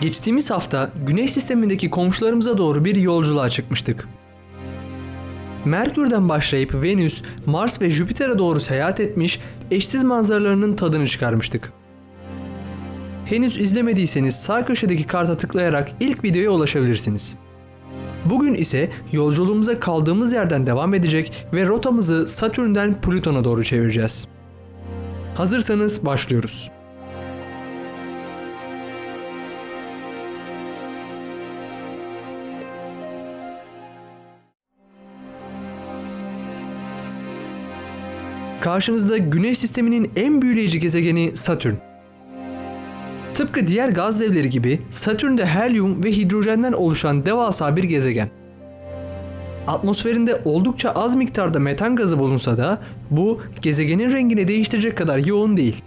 Geçtiğimiz hafta Güneş sistemindeki komşularımıza doğru bir yolculuğa çıkmıştık. Merkür'den başlayıp Venüs, Mars ve Jüpiter'e doğru seyahat etmiş, eşsiz manzaralarının tadını çıkarmıştık. Henüz izlemediyseniz sağ köşedeki karta tıklayarak ilk videoya ulaşabilirsiniz. Bugün ise yolculuğumuza kaldığımız yerden devam edecek ve rotamızı Satürn'den Plüton'a doğru çevireceğiz. Hazırsanız başlıyoruz. Karşınızda Güneş sisteminin en büyüleyici gezegeni Satürn. Tıpkı diğer gaz devleri gibi Satürn de helyum ve hidrojenden oluşan devasa bir gezegen. Atmosferinde oldukça az miktarda metan gazı bulunsa da bu gezegenin rengini değiştirecek kadar yoğun değil.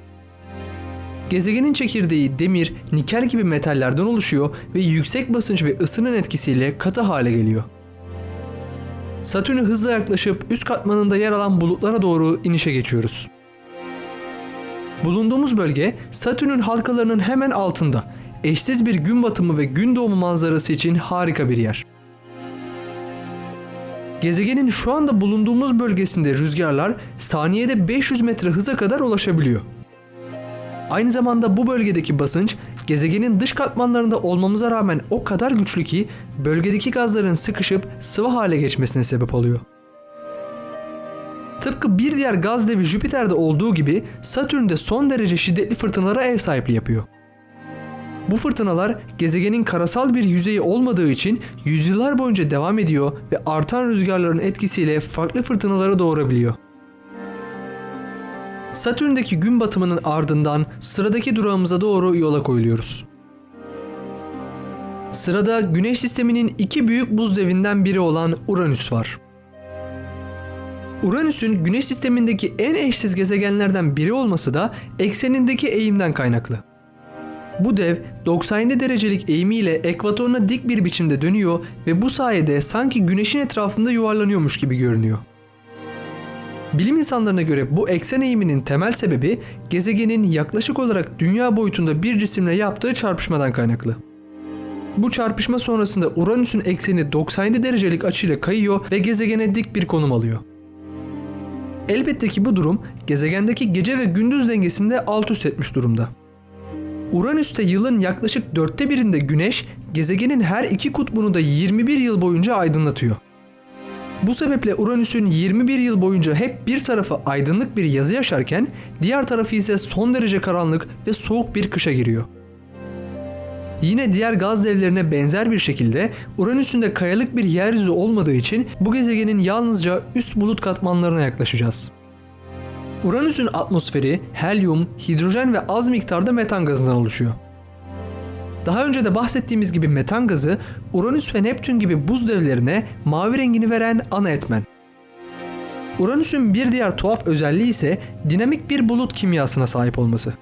Gezegenin çekirdeği demir, nikel gibi metallerden oluşuyor ve yüksek basınç ve ısının etkisiyle katı hale geliyor. Satürn'e hızla yaklaşıp üst katmanında yer alan bulutlara doğru inişe geçiyoruz. Bulunduğumuz bölge Satürn'ün halkalarının hemen altında. Eşsiz bir gün batımı ve gün doğumu manzarası için harika bir yer. Gezegenin şu anda bulunduğumuz bölgesinde rüzgarlar saniyede 500 metre hıza kadar ulaşabiliyor. Aynı zamanda bu bölgedeki basınç gezegenin dış katmanlarında olmamıza rağmen o kadar güçlü ki bölgedeki gazların sıkışıp sıvı hale geçmesine sebep oluyor. Tıpkı bir diğer gaz devi Jüpiter'de olduğu gibi Satürn de son derece şiddetli fırtınalara ev sahipliği yapıyor. Bu fırtınalar gezegenin karasal bir yüzeyi olmadığı için yüzyıllar boyunca devam ediyor ve artan rüzgarların etkisiyle farklı fırtınalara doğurabiliyor. Satürn'deki gün batımının ardından sıradaki durağımıza doğru yola koyuluyoruz. Sırada Güneş sisteminin iki büyük buz devinden biri olan Uranüs var. Uranüs'ün Güneş sistemindeki en eşsiz gezegenlerden biri olması da eksenindeki eğimden kaynaklı. Bu dev 97 derecelik eğimiyle ekvatoruna dik bir biçimde dönüyor ve bu sayede sanki Güneş'in etrafında yuvarlanıyormuş gibi görünüyor. Bilim insanlarına göre bu eksen eğiminin temel sebebi gezegenin yaklaşık olarak dünya boyutunda bir cisimle yaptığı çarpışmadan kaynaklı. Bu çarpışma sonrasında Uranüs'ün ekseni 97 derecelik açıyla kayıyor ve gezegene dik bir konum alıyor. Elbette ki bu durum gezegendeki gece ve gündüz dengesinde alt üst etmiş durumda. Uranüs'te yılın yaklaşık dörtte birinde güneş, gezegenin her iki kutbunu da 21 yıl boyunca aydınlatıyor. Bu sebeple Uranüs'ün 21 yıl boyunca hep bir tarafı aydınlık bir yazı yaşarken diğer tarafı ise son derece karanlık ve soğuk bir kışa giriyor. Yine diğer gaz devlerine benzer bir şekilde Uranüs'ün de kayalık bir yeryüzü olmadığı için bu gezegenin yalnızca üst bulut katmanlarına yaklaşacağız. Uranüs'ün atmosferi helyum, hidrojen ve az miktarda metan gazından oluşuyor. Daha önce de bahsettiğimiz gibi metan gazı Uranüs ve Neptün gibi buz devlerine mavi rengini veren ana etmen. Uranüs'ün bir diğer tuhaf özelliği ise dinamik bir bulut kimyasına sahip olması.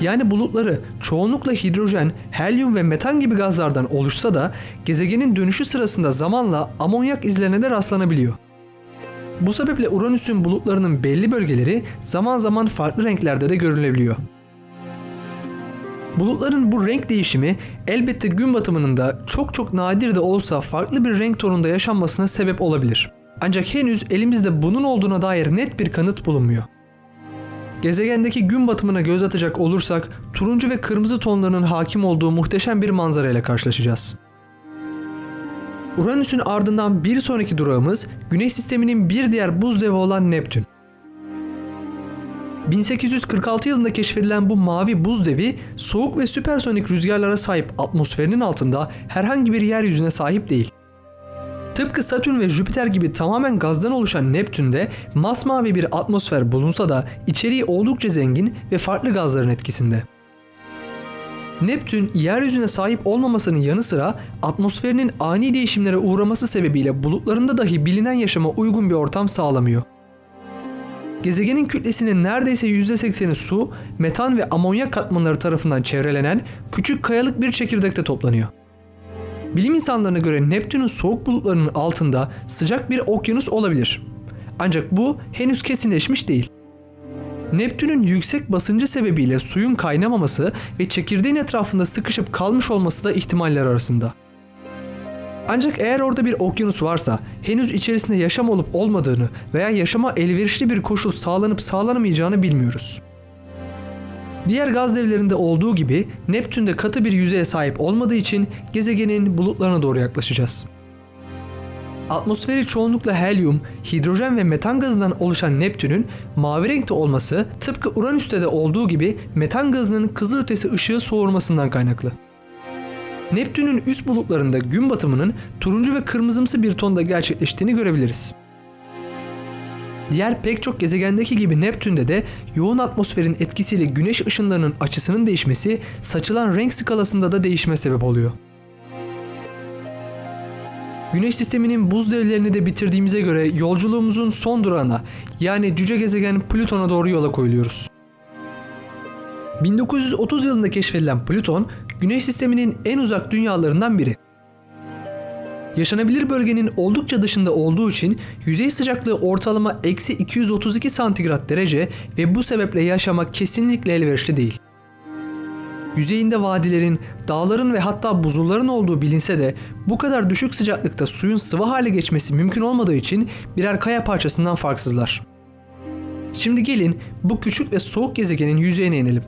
Yani bulutları çoğunlukla hidrojen, helyum ve metan gibi gazlardan oluşsa da gezegenin dönüşü sırasında zamanla amonyak izlerine de rastlanabiliyor. Bu sebeple Uranüs'ün bulutlarının belli bölgeleri zaman zaman farklı renklerde de görülebiliyor. Bulutların bu renk değişimi elbette gün batımının da çok çok nadir de olsa farklı bir renk tonunda yaşanmasına sebep olabilir. Ancak henüz elimizde bunun olduğuna dair net bir kanıt bulunmuyor. Gezegendeki gün batımına göz atacak olursak turuncu ve kırmızı tonlarının hakim olduğu muhteşem bir manzara ile karşılaşacağız. Uranüs'ün ardından bir sonraki durağımız Güneş sisteminin bir diğer buz devi olan Neptün. 1846 yılında keşfedilen bu mavi buz devi soğuk ve süpersonik rüzgarlara sahip atmosferinin altında herhangi bir yeryüzüne sahip değil. Tıpkı Satürn ve Jüpiter gibi tamamen gazdan oluşan Neptün'de masmavi bir atmosfer bulunsa da içeriği oldukça zengin ve farklı gazların etkisinde. Neptün yeryüzüne sahip olmamasının yanı sıra atmosferinin ani değişimlere uğraması sebebiyle bulutlarında dahi bilinen yaşama uygun bir ortam sağlamıyor. Gezegenin kütlesinin neredeyse %80'i su, metan ve amonyak katmanları tarafından çevrelenen küçük kayalık bir çekirdekte toplanıyor. Bilim insanlarına göre Neptün'ün soğuk bulutlarının altında sıcak bir okyanus olabilir. Ancak bu henüz kesinleşmiş değil. Neptün'ün yüksek basıncı sebebiyle suyun kaynamaması ve çekirdeğin etrafında sıkışıp kalmış olması da ihtimaller arasında. Ancak eğer orada bir okyanus varsa henüz içerisinde yaşam olup olmadığını veya yaşama elverişli bir koşul sağlanıp sağlanamayacağını bilmiyoruz. Diğer gaz devlerinde olduğu gibi Neptün'de katı bir yüzeye sahip olmadığı için gezegenin bulutlarına doğru yaklaşacağız. Atmosferi çoğunlukla helyum, hidrojen ve metan gazından oluşan Neptün'ün mavi renkte olması tıpkı Uranüs'te de olduğu gibi metan gazının kızılötesi ışığı soğurmasından kaynaklı. Neptün'ün üst bulutlarında gün batımının turuncu ve kırmızımsı bir tonda gerçekleştiğini görebiliriz. Diğer pek çok gezegendeki gibi Neptün'de de yoğun atmosferin etkisiyle güneş ışınlarının açısının değişmesi saçılan renk skalasında da değişme sebep oluyor. Güneş sisteminin buz devlerini de bitirdiğimize göre yolculuğumuzun son durağına yani cüce gezegen Plüton'a doğru yola koyuluyoruz. 1930 yılında keşfedilen Plüton, Güneş sisteminin en uzak dünyalarından biri. Yaşanabilir bölgenin oldukça dışında olduğu için yüzey sıcaklığı ortalama eksi 232 santigrat derece ve bu sebeple yaşamak kesinlikle elverişli değil. Yüzeyinde vadilerin, dağların ve hatta buzulların olduğu bilinse de bu kadar düşük sıcaklıkta suyun sıvı hale geçmesi mümkün olmadığı için birer kaya parçasından farksızlar. Şimdi gelin bu küçük ve soğuk gezegenin yüzeyine inelim.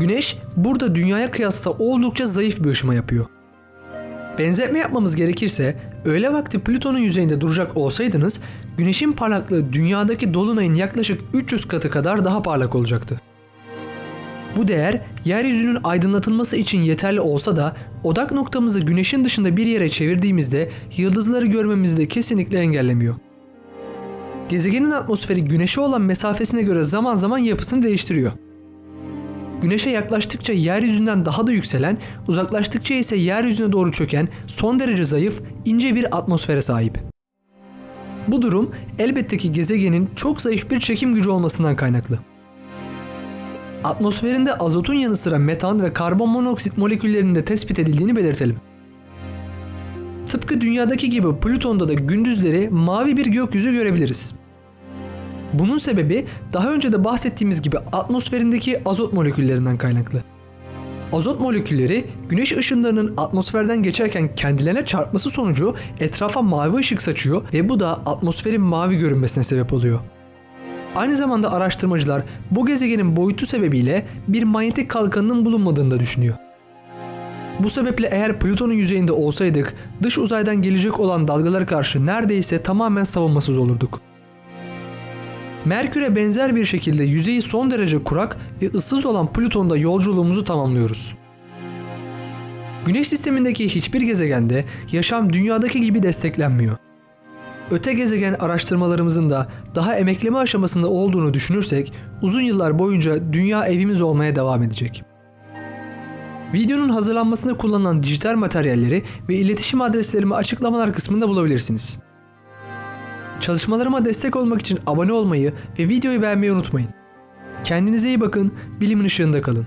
Güneş burada dünyaya kıyasla oldukça zayıf bir ışıma yapıyor. Benzetme yapmamız gerekirse öğle vakti Plüton'un yüzeyinde duracak olsaydınız Güneş'in parlaklığı dünyadaki dolunayın yaklaşık 300 katı kadar daha parlak olacaktı. Bu değer yeryüzünün aydınlatılması için yeterli olsa da odak noktamızı güneşin dışında bir yere çevirdiğimizde yıldızları görmemizi de kesinlikle engellemiyor. Gezegenin atmosferi güneşe olan mesafesine göre zaman zaman yapısını değiştiriyor. Güneşe yaklaştıkça yeryüzünden daha da yükselen, uzaklaştıkça ise yeryüzüne doğru çöken son derece zayıf, ince bir atmosfere sahip. Bu durum elbette ki gezegenin çok zayıf bir çekim gücü olmasından kaynaklı. Atmosferinde azotun yanı sıra metan ve karbon monoksit moleküllerinin de tespit edildiğini belirtelim. Tıpkı dünyadaki gibi Plüton'da da gündüzleri mavi bir gökyüzü görebiliriz. Bunun sebebi daha önce de bahsettiğimiz gibi atmosferindeki azot moleküllerinden kaynaklı. Azot molekülleri güneş ışınlarının atmosferden geçerken kendilerine çarpması sonucu etrafa mavi ışık saçıyor ve bu da atmosferin mavi görünmesine sebep oluyor. Aynı zamanda araştırmacılar bu gezegenin boyutu sebebiyle bir manyetik kalkanının bulunmadığını da düşünüyor. Bu sebeple eğer Plüton'un yüzeyinde olsaydık dış uzaydan gelecek olan dalgalara karşı neredeyse tamamen savunmasız olurduk. Merkür'e benzer bir şekilde yüzeyi son derece kurak ve ıssız olan Plüton'da yolculuğumuzu tamamlıyoruz. Güneş sistemindeki hiçbir gezegende yaşam dünyadaki gibi desteklenmiyor. Öte gezegen araştırmalarımızın da daha emekleme aşamasında olduğunu düşünürsek uzun yıllar boyunca dünya evimiz olmaya devam edecek. Videonun hazırlanmasında kullanılan dijital materyalleri ve iletişim adreslerimi açıklamalar kısmında bulabilirsiniz. Çalışmalarıma destek olmak için abone olmayı ve videoyu beğenmeyi unutmayın. Kendinize iyi bakın, bilimin ışığında kalın.